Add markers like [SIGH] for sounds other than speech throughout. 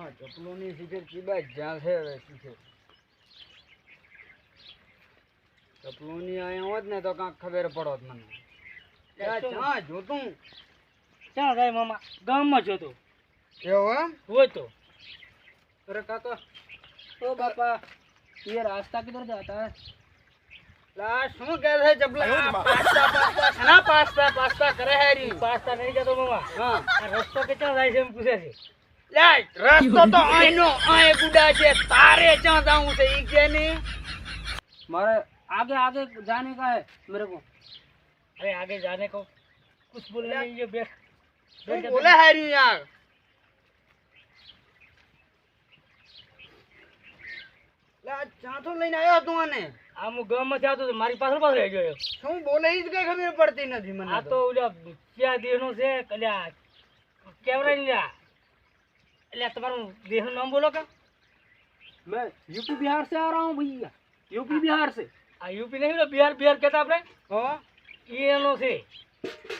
હા ચપલોની શિખર ચીબાઈ જ્યાં છે હવે શિખર ચપલોની અહીંયા હોત ને તો કાંઈક ખબર પડોત મને ત્યાં જ્યાં જોતું ક્યાં જાય મામા ગામમાં છો તો એવું એમ હોય તો અરે કાકા ओ पापा ये रास्ता किधर जाता है લા શું કહે છે ચપલા આ પાસ્તા પાસ્તા શના પાસ્તા પાસ્તા કરે હે રી पास्ता नहीं जातो मामा હા આ રસ્તો કેટલા જાય છે એમ પૂછે છે લે રસ્તો તો [LAUGHS] અહીંનો અહીં ગુડા છે તારે ક્યાં જાવું છે ઈ કે નહીં मारे आगे आगे जाने का है मेरे को अरे आगे जाने को कुछ बोलने नहीं ये बैठ શું બોલે હે રી યાર લે આ ચાંથો લઈને આવ્યો તું આને આમ હું ગામમાં આવતો હતો મારી પાછળ પાછળ રહી ગયો શું બોલે ઈ જ કઈ ખબર પડતી નથી મને આ તો ઓલા ક્યાં દેહનો છે કલ્યા કેવરા ની એટલે તમારું દેહનું નામ બોલો કે मैं यूपी बिहार से आ रहा हूँ भैया यूपी बिहार से આ યુપી નહીં બોલો બિહાર બિહાર કહેતા આપણે હો એ એનો છે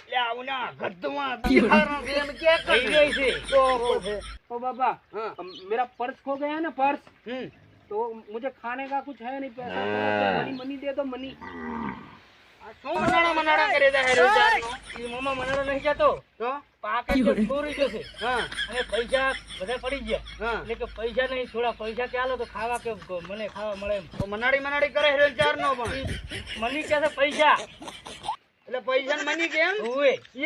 લે આવું ના ગદ્દમાં બિહારનો છે એમ કે કઈ રહી છે તો છે ओ बाबा હા मेरा पर्स खो गया है ना पर्स હમ तो मुझे खाने का कुछ है नहीं पैसा मनी मनी दे दो मनी આ શું મનાડા મનાડા કરે છે હે રોજારનો? એ મનાડો નહીં જતો તો? પાકે તો ચોરી જશે હા. અને પૈસા બધા પડી ગયા. હા. એટલે કે પૈસા નહીં થોડા પૈસા ચાલો તો ખાવા કે મને ખાવા મળે તો મનાડી મનાડી કરે રોજારનો પણ. મની કે પૈસા? એટલે પૈસા મની કેમ?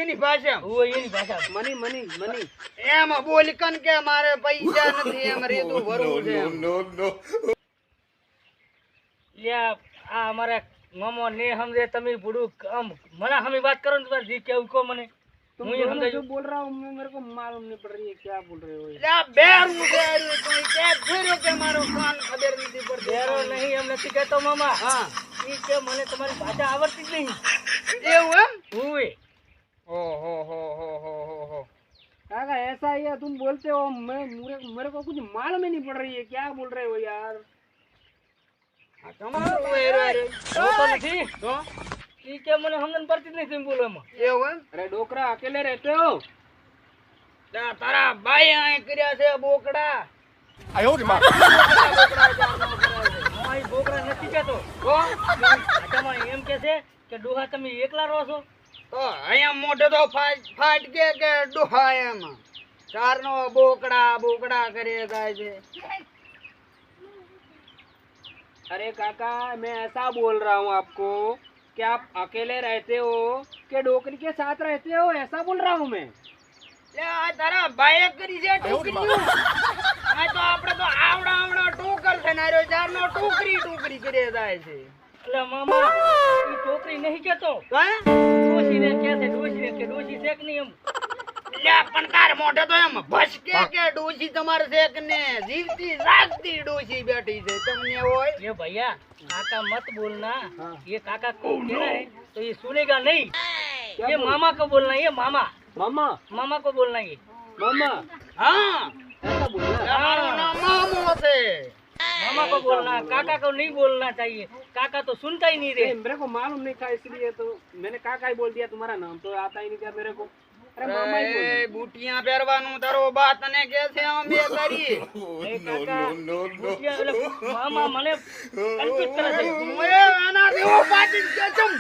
એની ભાષા. હુએ એની ભાષા. Money money money. એમ બોલ કન કે મારે પૈસા નથી એમ રેતું ભરવું છે. લ્યા આ અમારા મામો ને સમજે તમે બુડું આમ મને હમી વાત કરો ને તમારે જી કેવું કહો મને હું એ સમજાય બોલ રહા હું મેરે કો માલુમ નહીં પડ રહી ક્યાં બોલ રહે હો એટલે આ બેરું છે હારું. તો ઈ કે ફેર્યો કે મારો કાન ખબર નથી પડતી બેરો નહીં એમ નથી કહેતો મામા હા ઈ કે મને તમારી ભાષા આવડતી જ નહીં એવું એમ હુએ ओ हो हो हो हो हो हो काका ऐसा ही है तुम बोलते हो मैं मेरे मेरे को कुछ मालूम ही नहीं पड़ रही है क्या बोल रहे हो यार ઈ કે મને સમજણ તારા ભાઈ આ કર્યા છે બોકડા. આયો નથી કેતો. કો તમારે એમ કે કે ડોહા તમે એકલા રહો છો? તો અહીંયા મોઢે તો ફાટ કે કે ડોહા એમ? ચાર નો બોકડા બોકડા કરે ગાય છે. अरे काका मैं ऐसा बोल रहा हूँ आपको कि आप अकेले रहते हो कि डोकरी के साथ रहते हो ऐसा बोल रहा हूँ मैं લે આ તારા ભાઈએ કરી છે ટોકરીયું આ તો આપણે તો આવડા આવડા ટોકર છે ને ચારનો ટોકરી ટોકરી કરે થાય છે એટલે મામા એ છોકરી નહીં કેતો કાં? ડોશી ને કે છે ડોશી ને કે ડોશી છે કે નહીં એમ લે પણ તાર મોઢે તો એમ ભસકે કે ડોશી તમારે છે કે ને જીવતી જાગતી ડોશી બેઠી છે તમને હોય ये भैया काका मत बोलना ये काका को कहना है तो ये सुनेगा नहीं ये मामा को बोलना है ये मामा मामा मामा को बोलना है ये मामा હા ऐसा बोलना મારું નામ મામો છે मामा को बोलना काका को नहीं बोलना चाहिए काका तो सुनता ही नहीं रे मेरे को मालूम नहीं था इसलिए तो मैंने काका ही बोल दिया तुम्हारा नाम तो आता ही नहीं था मेरे को अरे मामा ही बोल એ બુટિયા પહેરવાનું તારો બા તને કે છે અમે [LAUGHS] કરી ए काका बुटिया એટલે મામા મને કલ્પિત કરે છે હું એ આના જેવો પાટી જ કે છું.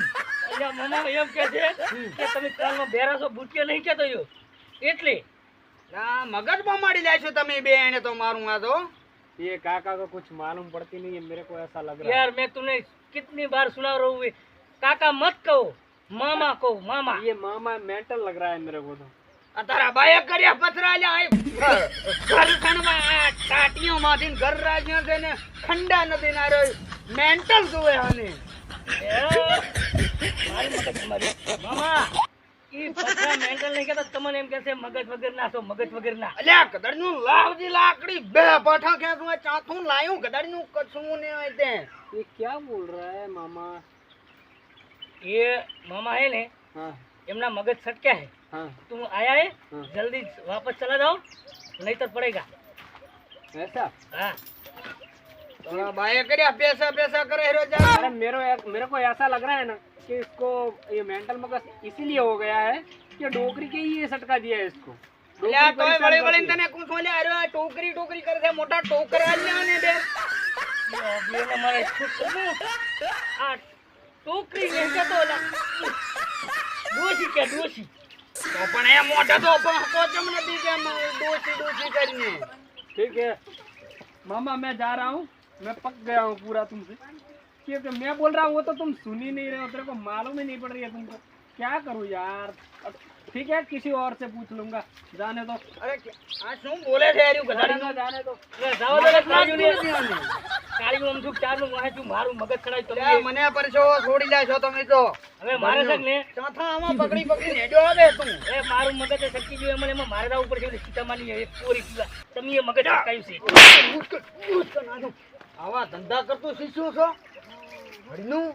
એટલે મામા એમ કે છે કે તમે કાનમાં બેરા છો બુટિયા નહીં કેતો યો એટલે આ મગજમાં મારી લેશો તમે બે એને તો મારું આ તો ये काका को कुछ मालूम पड़ती नहीं है मेरे को ऐसा लग रहा है यार मैं तुम्हें कितनी बार सुना रहा हूँ काका मत कहो मामा को मामा ये मामा मेंटल लग रहा है मेरे को तो આ તારા બાએ કર્યા પથરા લ્યા આ ઘર ખણવા આ ટાટીઓ માંથી ને ઘર રાજ્યો છે ને ખંડા નથી ના રહ્યો મેન્ટલ જોવે આને મામા ઈ પથરા મેન્ટલ નહીં કહેતા તમને એમ કહેશે મગજ વગર ના છો મગજ વગર ના અલ્યા કદાચ નું લાવજી લાકડી બે પઠા ખેંચું આ ચાથું લાયું કદાચ નું કશું ને હોય તે ये क्या बोल रहा है मामा ये मामा है ने એમના મગજ સટક્યા है हाँ तुम आया है जल्दी वापस चला जाओ नहीं तो पड़ेगा ऐसा हाँ તારા બાએ કર્યા પૈસા પૈસા કરે હેરો જા अरे मेरे मेरे को ऐसा लग रहा है ना कि इसको ये मेंटल मगज इसीलिए हो गया है कि डोकरी के ही ये सटका दिया है इसको એટલે આ તોય વળી વળીને તને કું છો લે અરે આ ટોકરી ટોકરી કરે છે મોટા ટોકરા જ લેવાને બે બેને મારે શું કરવું? આ ટોકરી વેચે તો ઓલા ડોશી કે ડોશી તો પણ એ મોઢા તો પણ કોચમ નથી કે આમ ડોસી ડોસી કરીને ठीक है मामा मैं जा रहा हूँ मैं पक गया हूँ पूरा तुमसे क्योंकि मैं बोल रहा हूँ वो तो तुम सुन ही नहीं रहे हो तेरे को मालूम ही नहीं पड़ रही है तुमको क्या करूँ यार अब ठीक है किसी और से पूछ लूंगा जाने दो અરે કે- આ શું બોલે છે યાર जाने ગધાડી दो जाने दो હવે જાઓ તો કાળીઓને. કાળીયું આમ શું ચારનું વાહે શું મારું મગજ ખરાબ તમે મને પરસો છોડી લાશો તમે તો હવે મારે છે ને ચોથા આમાં પકડી પકડી નેડો આવે તું એ મારું મગજ એ શક્તિ જોઈએ મને એમાં મારે જવું પડશે એટલે સીતામાની એક કોરી પીવા તમે એ મગજ અટકાયું છે આવા ધંધા કરતું શીખ્યું છો હરીનું